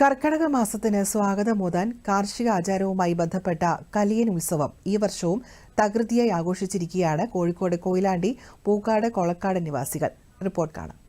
കർക്കടക മാസത്തിന് സ്വാഗതമോതാൻ കാർഷിക ആചാരവുമായി ബന്ധപ്പെട്ട കലിയൻ ഉത്സവം ഈ വർഷവും തകൃതിയായി ആഘോഷിച്ചിരിക്കുകയാണ് കോഴിക്കോട് കൊയിലാണ്ടി പൂക്കാട് കൊളക്കാട് നിവാസികൾ. റിപ്പോർട്ട് കാണാം.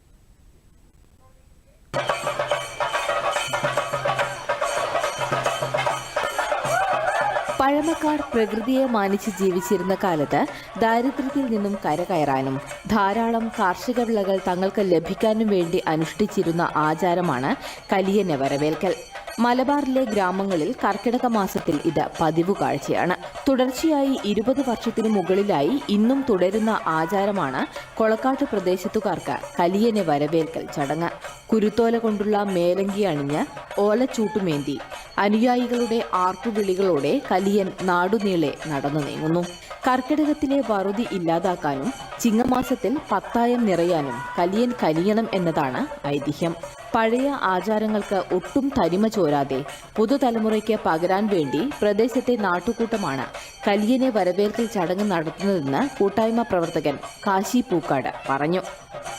പഴമക്കാർ പ്രകൃതിയെ മാനിച്ച് ജീവിച്ചിരുന്ന കാലത്ത് ദാരിദ്ര്യത്തിൽ നിന്നും കരകയറാനും ധാരാളം കാർഷിക വിളകൾ തങ്ങൾക്ക് ലഭിക്കാനും വേണ്ടി അനുഷ്ഠിച്ചിരുന്ന ആചാരമാണ് കലിയനെ വരവേൽക്കൽ മലബാറിലെ ഗ്രാമങ്ങളിൽ കർക്കിടക മാസത്തിൽ ഇത് പതിവ് കാഴ്ചയാണ്. തുടർച്ചയായി ഇരുപത് വർഷത്തിനു മുകളിലായി ഇന്നും തുടരുന്ന ആചാരമാണ് കൊളക്കാട്ട് പ്രദേശത്തുകാർക്ക് കലിയനെ വരവേൽക്കൽ ചടങ്ങ്. കുരുത്തോല കൊണ്ടുള്ള മേലങ്കി അണിഞ്ഞ് ഓലച്ചൂട്ടുമേന്തി. അനുയായികളുടെ ആർപ്പുവിളികളോടെ കലിയൻ നാടുനീളെ നടന്നു നീങ്ങുന്നു. കർക്കിടകത്തിലെ വറുതി ഇല്ലാതാക്കാനും ചിങ്ങമാസത്തിൽ പത്തായം നിറയാനും കലിയൻ കലിയണം എന്നതാണ് ഐതിഹ്യം. പഴയ ആചാരങ്ങൾക്ക് ഒട്ടും തനിമ ചോരാതെ പുതുതലമുറയ്ക്ക് പകരാൻ വേണ്ടി പ്രദേശത്തെ നാട്ടുകൂട്ടമാണ് കലിയനെ വരവേൽക്കൽ ചടങ്ങ് നടത്തുന്നതെന്ന് കൂട്ടായ്മ പ്രവർത്തകൻ കാശി പൂക്കാട് പറഞ്ഞു.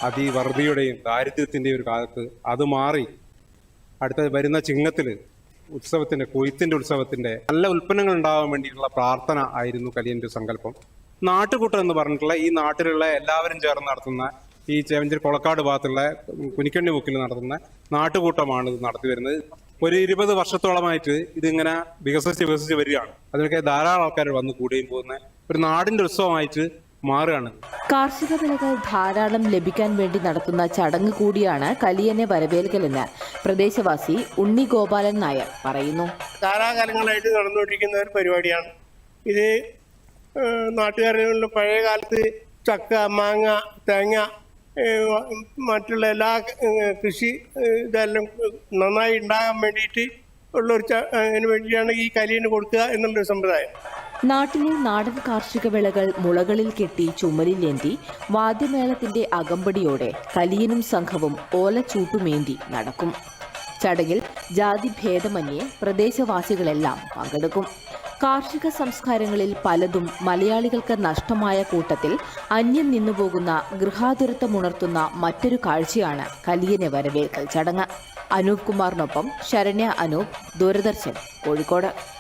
അതിവർദ്ധിയുടെയും ദാരിദ്ര്യത്തിന്റെയും ഒരു കാലത്ത് അത് മാറി അടുത്ത വരുന്ന ചിങ്ങത്തിൽ ഉത്സവത്തിന്റെ കൊയ്ത്തിന്റെ ഉത്സവത്തിന്റെ നല്ല ഉൽപ്പന്നങ്ങൾ ഉണ്ടാവാൻ വേണ്ടിയിട്ടുള്ള പ്രാർത്ഥന ആയിരുന്നു കലിയന്റെ സങ്കല്പം. നാട്ടുകൂട്ടം എന്ന് പറഞ്ഞിട്ടുള്ള ഈ നാട്ടിലുള്ള എല്ലാവരും ചേർന്ന് നടത്തുന്ന ഈ ചേവഞ്ചേരി കൊളക്കാട് ഭാഗത്തുള്ള കുനിക്കണ്ണി മുക്കിൽ നടത്തുന്ന നാട്ടുകൂട്ടമാണ് ഇത് നടത്തി വരുന്നത്. ഒരു ഇരുപത് വർഷത്തോളമായിട്ട് ഇതിങ്ങനെ വികസിച്ച് വികസിച്ച് വരികയാണ്. അതിനൊക്കെ ധാരാളം ആൾക്കാർ വന്ന് കൂടുകയും പോകുന്ന ഒരു നാടിന്റെ ഉത്സവമായിട്ട് മാറുകയാണ്. കാർഷിക വിളകൾ ധാരാളം ലഭിക്കാൻ വേണ്ടി നടത്തുന്ന ചടങ്ങ് കൂടിയാണ് കലിയനെ വരവേൽക്കലെന്ന് പ്രദേശവാസി ഉണ്ണി ഗോപാലൻ നായർ പറയുന്നു. ധാരാകാലങ്ങളായിട്ട് നടന്നുകൊണ്ടിരിക്കുന്ന ഒരു പരിപാടിയാണ്. ഇത് നാട്ടുകാരുടെ പഴയ കാലത്ത് ചക്ക മാങ്ങ തേങ്ങ മറ്റുള്ള എല്ലാ കൃഷി ഇതെല്ലാം നന്നായി ഉണ്ടാകാൻ വേണ്ടിയിട്ട് അതിന് വേണ്ടിയാണ് ഈ കലിയന് കൊടുക്കുക എന്നുള്ളൊരു സമ്പ്രദായം. നാട്ടിലെ നാടൻ കാർഷിക വിളകൾ മുളകളിൽ കെട്ടി ചുമലിലേന്തി വാദ്യമേളത്തിന്റെ അകമ്പടിയോടെ കലിയനും സംഘവും ഓലച്ചൂട്ടുമേന്തി നടക്കും. ചടങ്ങിൽ ജാതി ഭേദമന്യേ പ്രദേശവാസികളെല്ലാം പങ്കെടുക്കും. കാർഷിക സംസ്കാരങ്ങളിൽ പലതും മലയാളികൾക്ക് നഷ്ടമായ കൂട്ടത്തിൽ അന്യം നിന്നുപോകുന്ന ഗൃഹാതുരത്വമുണർത്തുന്ന മറ്റൊരു കാഴ്ചയാണ് കലിയനെ വരവേൽക്കൽ ചടങ്ങ്. അനൂപ് കുമാറിനൊപ്പം ശരണ്യ അനൂപ് ദൂരദർശൻ കോഴിക്കോട്.